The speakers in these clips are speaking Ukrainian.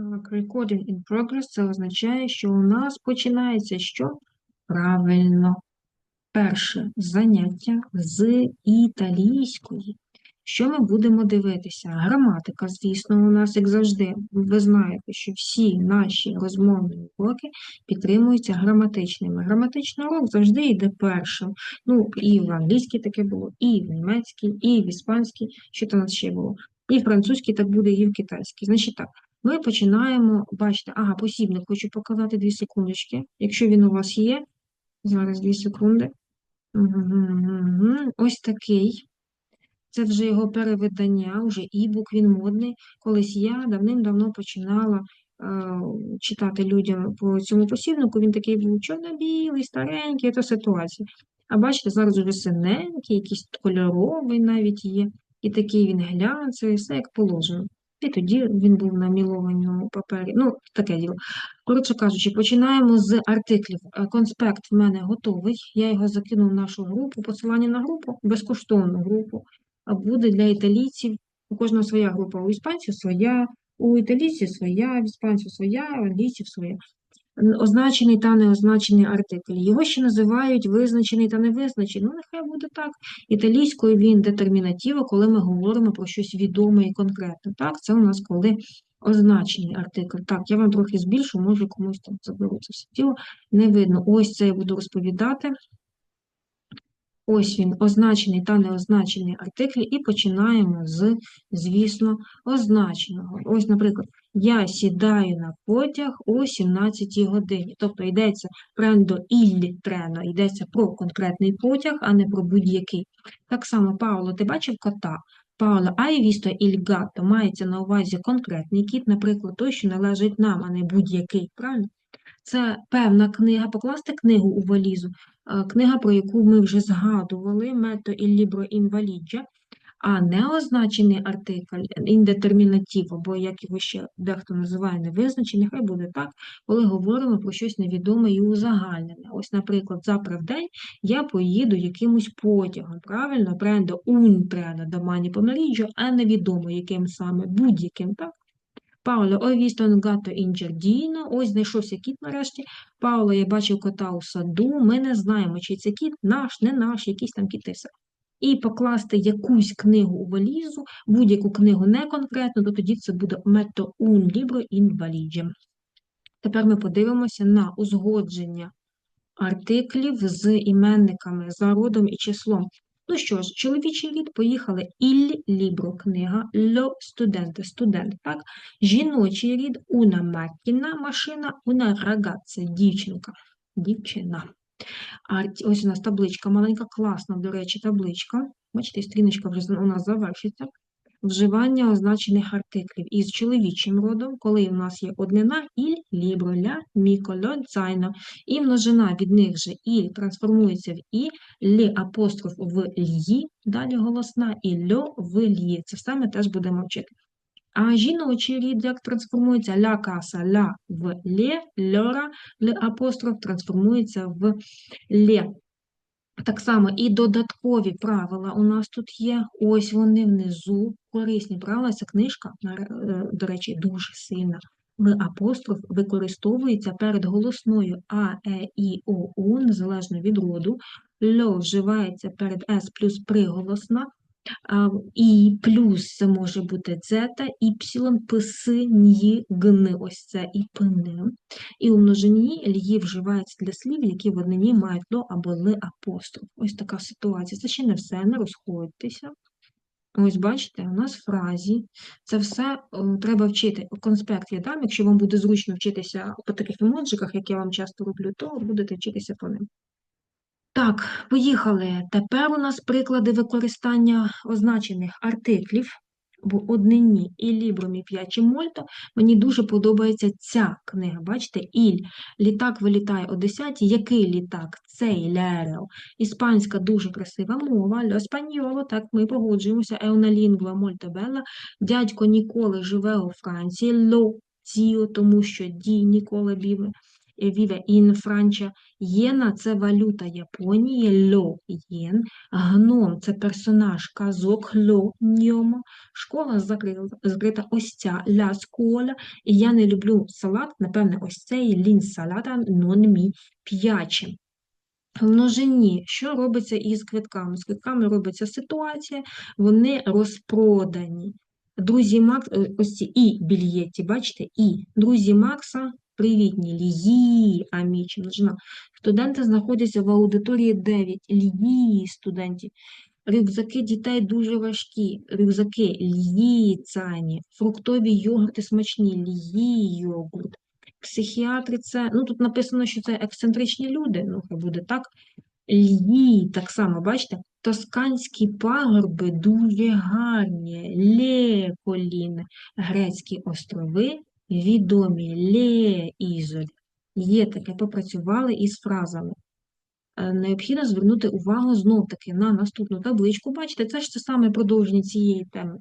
Так, recording in progress це означає, що у нас починається що? Правильно. Перше заняття з італійської. Що ми будемо дивитися? Граматика, звісно, у нас, як завжди, ви знаєте, що всі наші розмовні уроки підтримуються граматичними. Граматичний урок завжди йде першим. Ну, і в англійській таке було, і в німецькій, і в іспанській, що там ще було, і в французькій так буде, і в китайській. Значить так, ми починаємо, бачите, ага, посібник хочу показати дві секундочки. Якщо він у вас є, зараз дві секунди. Мгм. Ось такий. Це вже його перевидання, вже ібук, він модний. Колись я давним-давно починала е, читати людям по цьому посібнику. Він такий був чорно-білий, старенький, то ситуація. А бачите, зараз уже синенький, якийсь кольоровий навіть є. І такий він глянцевий, все як положено. І тоді він був на мілованому папері. Ну, таке діло. Коротше кажучи, починаємо з артиклів. Е, Конспект в мене готовий. Я його закинув в нашу групу. Посилання на групу, безкоштовну групу. А буде для італійців. У кожного своя група. У іспанців своя, у італійців своя, в іспанців своя, у англійців своя. Означений та неозначений артикль. Його ще називають визначений та невизначений. Ну, нехай буде так. Італійською він детермінатива, коли ми говоримо про щось відоме і конкретне. Так, це у нас коли означений артикль. Так, я вам трохи збільшу, може комусь там заберу це все тіло. Не видно. Ось це я буду розповідати. Ось він, означений та неозначений артиклі, і починаємо з, звісно, означеного. Ось, наприклад, я сідаю на потяг о 17 годині. Тобто йдеться prendo il treno, йдеться про конкретний потяг, а не про будь-який. Так само, Пауло, ти бачив кота? Пауло, hai visto il gatto? Мається на увазі конкретний кіт, наприклад, той, що належить нам, а не будь-який, правильно? Це певна книга, покласти книгу у валізу, е, книга, про яку ми вже згадували, мето il libro invalidja, а неозначений артикль, індетермінатив, або як його ще дехто називає невизначений, хай буде так, коли говоримо про щось невідоме і узагальнене. Ось, наприклад, завтра в день я поїду якимось потягом, правильно? Prendo un treno domani pomeriggio, а невідомо яким саме, будь-яким, так? Пауло, ой, gatto in giardino. Ось знайшовся кіт нарешті. Пауло, я бачив кота у саду. Ми не знаємо, чи це кіт наш, не наш, якийсь там кітиса. І покласти якусь книгу у валізу, будь-яку книгу не конкретно, то тоді це буде metto un libro in valigia. Тепер ми подивимося на узгодження артиклів з іменниками, за родом і числом. Ну що ж, чоловічий рід поїхали іль лібро книга, Льо, студенти. студент, так? Жіночий рід уна макіна машина, уна ragazza, дівчинка, дівчина. А ось у нас табличка маленька, класна, до речі, табличка. Бачите, стріночка вже у нас завершиться. Вживання означених артиклів із чоловічим родом, коли у нас є однина «il», «libro», «la», «mico», «lo», «zaino», і множина від них же «il» трансформується в «і», «ли» апостроф в «л'ї», далі голосна, і «льо» в «л'ї». Це ми теж будемо вчити. А жіночий рід як трансформується ля каса ля в лє, льора, л апостроф трансформується в лє. Так само і додаткові правила у нас тут є. Ось вони внизу. Корисні правила. Ця книжка, е, до речі, дуже сильна. Апостроф використовується перед голосною А, Е, І, О, У, незалежно від роду. Льо вживається перед С плюс приголосна. І плюс це може бути дзета, іпсилон, писи, нї, гни, ось це і пини. І у множині л'ї вживається для слів, які в однині мають ло або ли апостроф. Ось така ситуація. Це ще не все, не розходьтеся. Ось бачите, у нас фразі. Це все е, треба вчити. Конспект я дам, якщо вам буде зручно вчитися по таких емоджиках, як я вам часто роблю, то будете вчитися по ним. Так, поїхали. Тепер у нас приклади використання означених артиклів в однині і лібромі п'ячі мольто. Мені дуже подобається ця книга. Бачите, Іль. Літак вилітає о 10 Який літак? Цей лерео. Іспанська дуже красива мова. Льо так, ми погоджуємося. Lingua molto. Дядько Ніколи живе у Франції. Ло Ціо, тому що ді Нікола біве. Vive in Francia. Єна це валюта Японії, льо єн. Гном це персонаж казок, льо ньомо. Школа закрита, ось ця ля скола. І я не люблю салат, напевне, ось цей лін салата нон мі п'яче. В множині, що робиться із квитками? З квитками робиться ситуація, вони розпродані. Друзі Макс, е, ось ці і більєті, бачите, і друзі Макса привітні, лії, амічі, множина. Студенти знаходяться в аудиторії 9, лії студентів. Рюкзаки дітей дуже важкі, рюкзаки лії цані, фруктові йогурти смачні, лії йогурт. Психіатри це, ну тут написано, що це ексцентричні люди, ну хай буде так. Льї, так само, бачите, тосканські пагорби дуже гарні, ле грецькі острови відомі, ле ізоль. Є таке, попрацювали із фразами. Е, необхідно звернути увагу знов-таки на наступну табличку. Бачите, це ж це саме продовження цієї теми.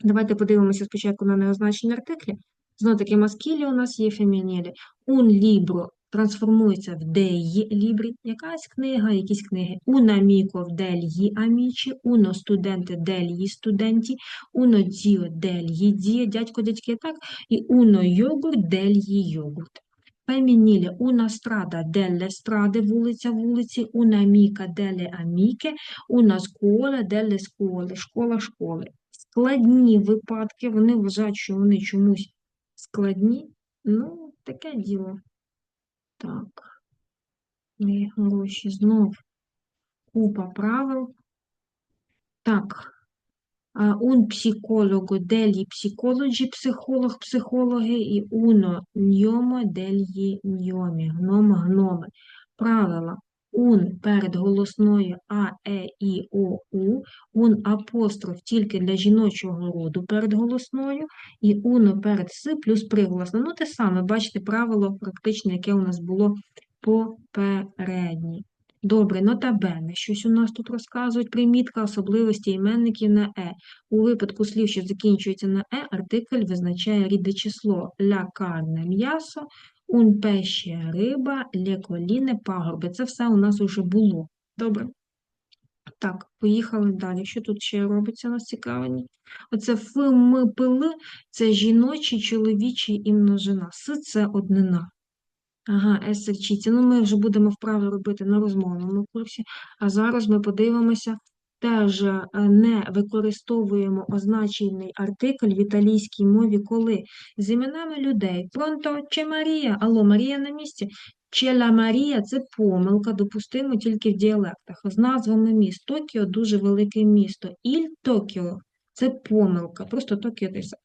Давайте подивимося спочатку на неозначені артиклі. Знов таки, маскілі у нас є фемінілі. Un libro трансформується в деї лібрі, якась книга, якісь книги. Un amico в дельї амічі, uno студенте дельї студенті, uno дзіо дельї дзіє, дядько дядьки, так, і uno йогурт дельї йогурт. Фемінілі una strada delle strade, вулиця вулиці, una amica delle amiche, una scuola delle scuole, школа школи. Складні випадки, вони вважають, що вони чомусь складні. Ну, таке діло. Так. І гроші знов купа правил. Так. Un psicologo degli psicologi, психолог, психологи, і uno gnomo degli gnomi, гном, гноми. Правила. Un перед голосною А, Е, І, О, У, un апостроф тільки для жіночого роду перед голосною, і уно перед С плюс приголосно. Ну, те саме, бачите, правило практичне, яке у нас було попереднє. Добре, нотабене. Щось у нас тут розказують. Примітка особливості іменників на Е. У випадку слів, що закінчуються на Е, артикль визначає рідне число ля карне м'ясо, ун пеще риба, леколіне пагорби. Це все у нас вже було. Добре. Так, поїхали далі. Що тут ще робиться нас цікавені? Оце ф, м, пили це жіночий, чоловічий і множина. С це однина. Ага, есерчіться. Ну, ми вже будемо вправи робити на розмовному курсі, а зараз ми подивимося, теж е, не використовуємо означений артикль в італійській мові, коли з іменами людей Пронто чи Марія, алло, Марія на місці. Чела Марія це помилка, допустимо тільки в діалектах. З назвами міст. Токіо дуже велике місто. Іль Токіо це помилка, просто Токіо все.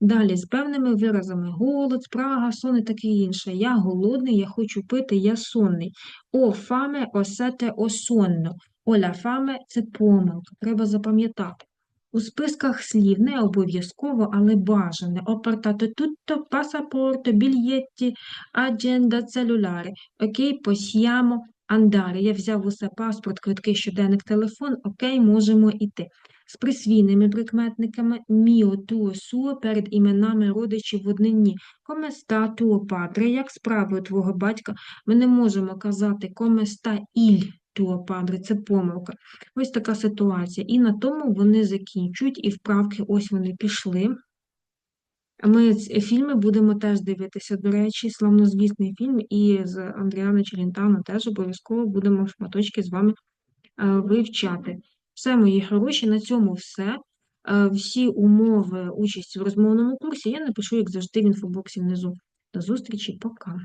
Далі, з певними виразами голод, спрага, сон і таке інше. Я голодний, я хочу пити, я сонний. О фаме, осете, осонно. Оля фаме це помилка. Треба запам'ятати. У списках слів не обов'язково, але бажане. Опертати tutto, пасапорто, більєтті, адженда, целюляри. Окей, пос'ямо, андари. Я взяв усе паспорт, квитки, щоденник, телефон. Окей, можемо йти з присвійними прикметниками міо, туо, суо перед іменами родичів в однині. Коместа туо падре, як справи твого батька, ми не можемо казати коместа іль туо падре, це помилка. Ось така ситуація. І на тому вони закінчують, і вправки ось вони пішли. Ми фільми будемо теж дивитися, до речі, славнозвісний фільм, і з Андріана Челентано теж обов'язково будемо шматочки з вами е, вивчати. Все, мої хороші, на цьому все. Е, всі умови участі в розмовному курсі я напишу, як завжди, в інфобоксі внизу. До зустрічі, пока.